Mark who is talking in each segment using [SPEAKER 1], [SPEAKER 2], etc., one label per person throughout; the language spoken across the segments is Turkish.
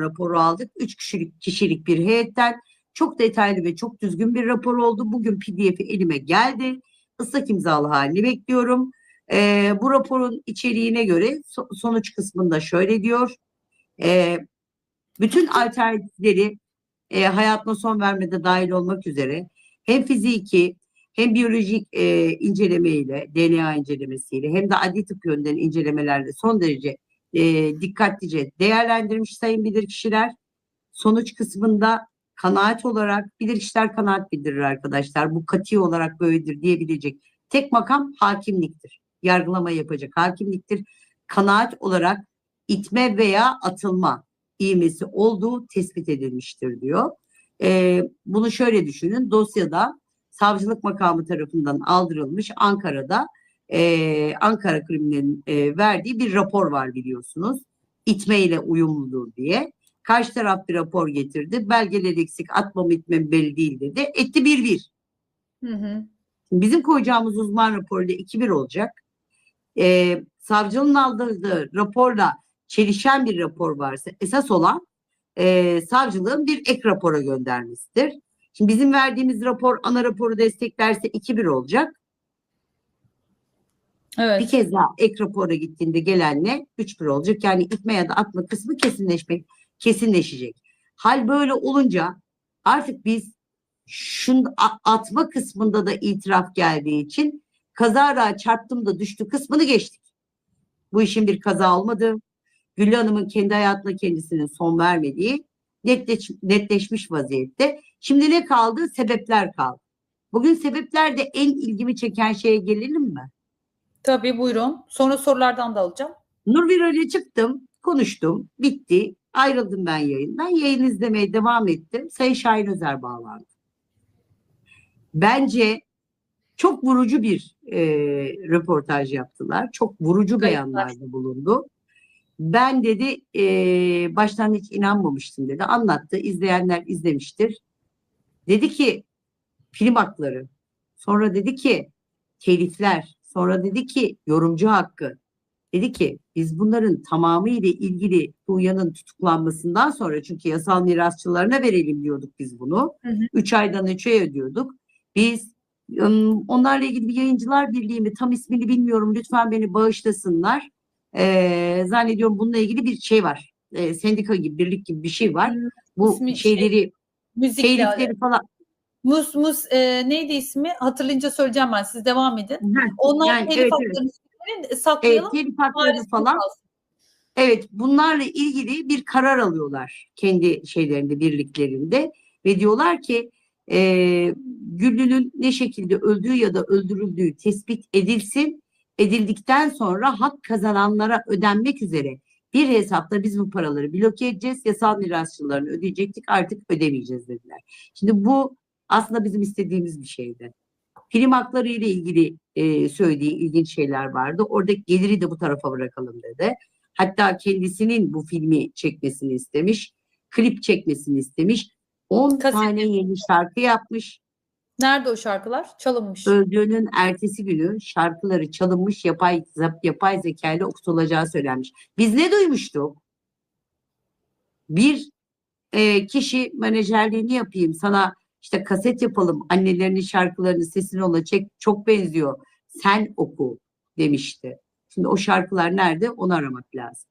[SPEAKER 1] raporu aldık. Üç kişilik, kişilik bir heyetten çok detaylı ve çok düzgün bir rapor oldu. Bugün pdf'i elime geldi. Islak imzalı halini bekliyorum. Ee, bu raporun içeriğine göre so- sonuç kısmında şöyle diyor. Ee, bütün alternatifleri e, hayatına son vermede dahil olmak üzere hem fiziki hem biyolojik e, incelemeyle, DNA incelemesiyle hem de adli tıp yönden incelemelerle son derece e, dikkatlice değerlendirmiş sayın bilirkişiler. Sonuç kısmında kanaat olarak bilirkişiler kanaat bildirir arkadaşlar. Bu kati olarak böyledir diyebilecek tek makam hakimliktir. Yargılama yapacak hakimliktir. Kanaat olarak itme veya atılma ivmesi olduğu tespit edilmiştir diyor. E, bunu şöyle düşünün. Dosyada savcılık makamı tarafından aldırılmış Ankara'da e, Ankara Kriminal'in e, verdiği bir rapor var biliyorsunuz. İtme ile uyumludur diye. Karşı taraf bir rapor getirdi. Belgeler eksik atma mı itme mi belli değil dedi. Etti bir bir.
[SPEAKER 2] Hı hı.
[SPEAKER 1] Bizim koyacağımız uzman raporuyla 2-1 olacak. Ee, savcının aldığı raporla çelişen bir rapor varsa esas olan e, savcılığın bir ek rapora göndermesidir. Şimdi bizim verdiğimiz rapor ana raporu desteklerse 2-1 olacak.
[SPEAKER 2] Evet.
[SPEAKER 1] Bir kez daha ek rapora gittiğinde gelenle 3-1 olacak. Yani itme ya da atma kısmı kesinleşmek kesinleşecek. Hal böyle olunca artık biz şun atma kısmında da itiraf geldiği için kazara çarptım da düştü kısmını geçtik. Bu işin bir kaza olmadığı, Güllü Hanım'ın kendi hayatına kendisinin son vermediği netleş, netleşmiş vaziyette. Şimdi ne kaldı? Sebepler kaldı. Bugün sebeplerde en ilgimi çeken şeye gelelim mi?
[SPEAKER 2] Tabii buyurun. Sonra sorulardan da alacağım.
[SPEAKER 1] Nur Viral'e çıktım, konuştum, bitti. Ayrıldım ben yayından. Yayın izlemeye devam ettim. Sayın Şahin Özer bağlandı. Bence çok vurucu bir e, röportaj yaptılar. Çok vurucu
[SPEAKER 2] Kayıtlar.
[SPEAKER 1] beyanlarda bulundu. Ben dedi e, baştan hiç inanmamıştım dedi. Anlattı. İzleyenler izlemiştir. Dedi ki film hakları. Sonra dedi ki telifler. Sonra dedi ki yorumcu hakkı. Dedi ki biz bunların tamamı ile ilgili Tuğya'nın tutuklanmasından sonra çünkü yasal mirasçılarına verelim diyorduk biz bunu.
[SPEAKER 2] Hı hı.
[SPEAKER 1] Üç aydan üçe ödüyorduk. Biz onlarla ilgili bir yayıncılar birliği mi tam ismini bilmiyorum lütfen beni bağışlasınlar. Ee, zannediyorum bununla ilgili bir şey var. Ee, sendika gibi birlik gibi bir şey var.
[SPEAKER 2] Hı,
[SPEAKER 1] Bu
[SPEAKER 2] ismi şey,
[SPEAKER 1] şeyleri
[SPEAKER 2] Müzikle
[SPEAKER 1] telifleri falan
[SPEAKER 2] Mus Mus e, neydi ismi? Hatırlayınca söyleyeceğim ben. Siz devam edin. Onlar
[SPEAKER 1] Yani
[SPEAKER 2] telif
[SPEAKER 1] evet,
[SPEAKER 2] haklarını söyleyin,
[SPEAKER 1] evet,
[SPEAKER 2] saklayalım.
[SPEAKER 1] telif hakları falan
[SPEAKER 2] kalsın.
[SPEAKER 1] Evet, bunlarla ilgili bir karar alıyorlar kendi şeylerinde, birliklerinde ve diyorlar ki e, Güllü'nün ne şekilde öldüğü ya da öldürüldüğü tespit edilsin. Edildikten sonra hak kazananlara ödenmek üzere bir hesapta biz bu paraları bloke edeceğiz. Yasal mirasçılarını ödeyecektik artık ödemeyeceğiz dediler. Şimdi bu aslında bizim istediğimiz bir şeydi. Film hakları ile ilgili e, söylediği ilginç şeyler vardı. Oradaki geliri de bu tarafa bırakalım dedi. Hatta kendisinin bu filmi çekmesini istemiş. Klip çekmesini istemiş. 10
[SPEAKER 2] Kaset
[SPEAKER 1] tane yeni şarkı yapmış.
[SPEAKER 2] Nerede o şarkılar? Çalınmış.
[SPEAKER 1] Öldüğünün ertesi günü şarkıları çalınmış yapay, yapay zeka ile okutulacağı söylenmiş. Biz ne duymuştuk? Bir e, kişi menajerliğini yapayım sana işte kaset yapalım annelerinin şarkılarını sesini ona çek çok benziyor sen oku demişti. Şimdi o şarkılar nerede onu aramak lazım.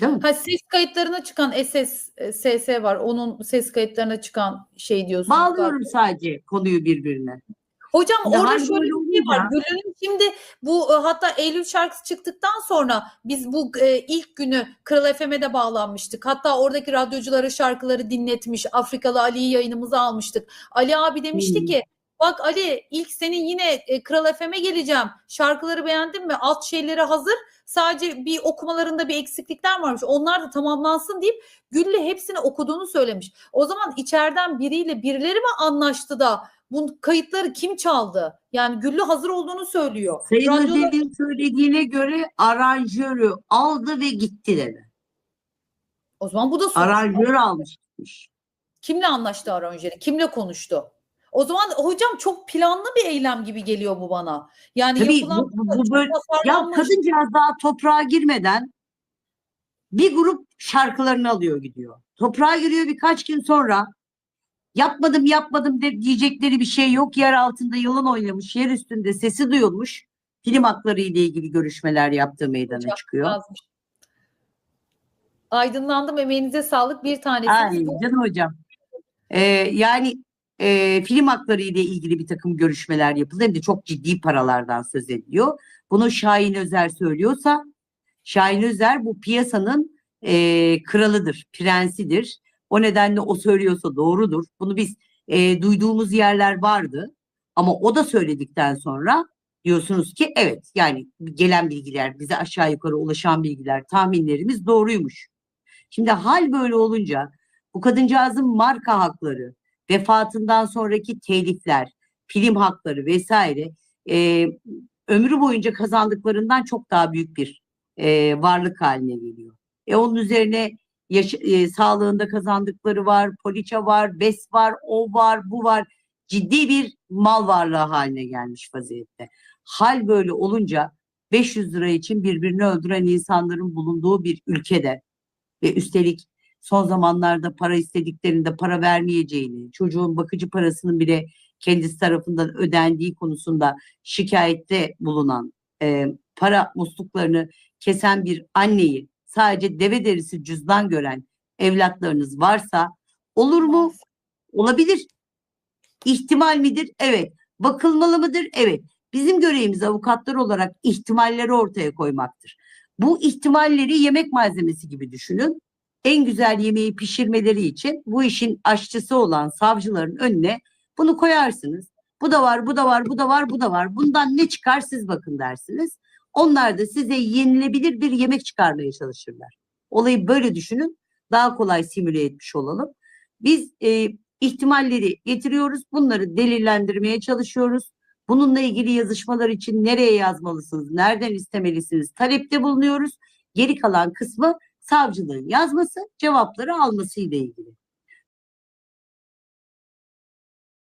[SPEAKER 1] Değil mi?
[SPEAKER 2] Ha ses kayıtlarına çıkan SS SS var. Onun ses kayıtlarına çıkan şey diyorsunuz.
[SPEAKER 1] Bağlıyorum sadece konuyu birbirine.
[SPEAKER 2] Hocam
[SPEAKER 1] Şimdi
[SPEAKER 2] orada
[SPEAKER 1] hal
[SPEAKER 2] şöyle bir şey var. Gül'ün şimdi bu e, hatta Eylül şarkısı çıktıktan sonra biz bu e, ilk günü Kral FM'e de bağlanmıştık. Hatta oradaki radyoculara şarkıları dinletmiş. Afrikalı Ali'yi yayınımıza almıştık. Ali abi demişti
[SPEAKER 1] Hmm.
[SPEAKER 2] ki bak Ali ilk senin yine e, Kral FM'e geleceğim. Şarkıları beğendin mi? Alt şeyleri hazır. Sadece bir okumalarında bir eksiklikler varmış. Onlar da tamamlansın deyip Gül'le hepsini okuduğunu söylemiş. O zaman içeriden biriyle birileri mi anlaştı da bu kayıtları kim çaldı? Yani Güllü hazır olduğunu söylüyor.
[SPEAKER 1] Sayın
[SPEAKER 2] Radyolar-
[SPEAKER 1] Özel'in söylediğine göre aranjörü aldı ve gitti dedi.
[SPEAKER 2] O zaman bu da suç.
[SPEAKER 1] Aranjör almış gitmiş.
[SPEAKER 2] Kimle anlaştı aranjeri? Kimle konuştu? O zaman hocam çok planlı bir eylem gibi geliyor bu bana. Yani
[SPEAKER 1] Tabii
[SPEAKER 2] yapılan
[SPEAKER 1] bu- bu- bu böyle- Ya kadıncağız daha toprağa girmeden bir grup şarkılarını alıyor gidiyor. Toprağa giriyor birkaç gün sonra yapmadım yapmadım de diyecekleri bir şey yok. Yer altında yılan oynamış, yer üstünde sesi duyulmuş. Film hakları ile ilgili görüşmeler yaptığı meydana
[SPEAKER 2] Hocam,
[SPEAKER 1] çıkıyor.
[SPEAKER 2] yazmış. Aydınlandım emeğinize sağlık bir
[SPEAKER 1] Ay
[SPEAKER 2] tanesiniz. Bu-
[SPEAKER 1] canım hocam. Ee, yani e, film hakları ile ilgili bir takım görüşmeler yapıldı. Hem de çok ciddi paralardan söz ediliyor. Bunu Şahin Özer söylüyorsa Şahin Özer bu piyasanın e, kralıdır, prensidir. O nedenle o söylüyorsa doğrudur. Bunu biz e, duyduğumuz yerler vardı. Ama o da söyledikten sonra diyorsunuz ki evet yani gelen bilgiler, bize aşağı yukarı ulaşan bilgiler, tahminlerimiz doğruymuş. Şimdi hal böyle olunca bu kadıncağızın marka hakları, vefatından sonraki telifler, film hakları vesaire e, ömrü boyunca kazandıklarından çok daha büyük bir e, varlık haline geliyor. E onun üzerine yaş- e, sağlığında kazandıkları var, poliça var, bes var, o var, bu var. Ciddi bir mal varlığı haline gelmiş vaziyette. Hal böyle olunca 500 lira için birbirini öldüren insanların bulunduğu bir ülkede ve üstelik son zamanlarda para istediklerinde para vermeyeceğini, çocuğun bakıcı parasının bile kendisi tarafından ödendiği konusunda şikayette bulunan, e, para musluklarını kesen bir anneyi sadece deve derisi cüzdan gören evlatlarınız varsa olur mu? Olabilir. İhtimal midir? Evet. Bakılmalı mıdır? Evet. Bizim görevimiz avukatlar olarak ihtimalleri ortaya koymaktır. Bu ihtimalleri yemek malzemesi gibi düşünün. En güzel yemeği pişirmeleri için bu işin aşçısı olan savcıların önüne bunu koyarsınız. Bu da var, bu da var, bu da var, bu da var. Bundan ne çıkar siz bakın dersiniz. Onlar da size yenilebilir bir yemek çıkarmaya çalışırlar. Olayı böyle düşünün. Daha kolay simüle etmiş olalım. Biz e, ihtimalleri getiriyoruz. Bunları delillendirmeye çalışıyoruz. Bununla ilgili yazışmalar için nereye yazmalısınız, nereden istemelisiniz talepte bulunuyoruz. Geri kalan kısmı savcılığın yazması, cevapları alması ile ilgili.